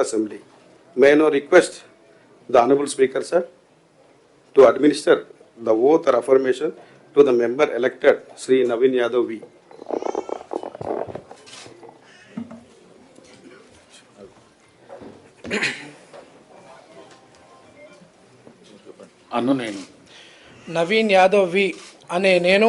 Assembly. May I now request the Honorable Speaker, sir, to administer the oath or affirmation to the member elected, Sri Navin Yadav V. అన్ను నేను నవీన్ యాదవ్ వి అనే నేను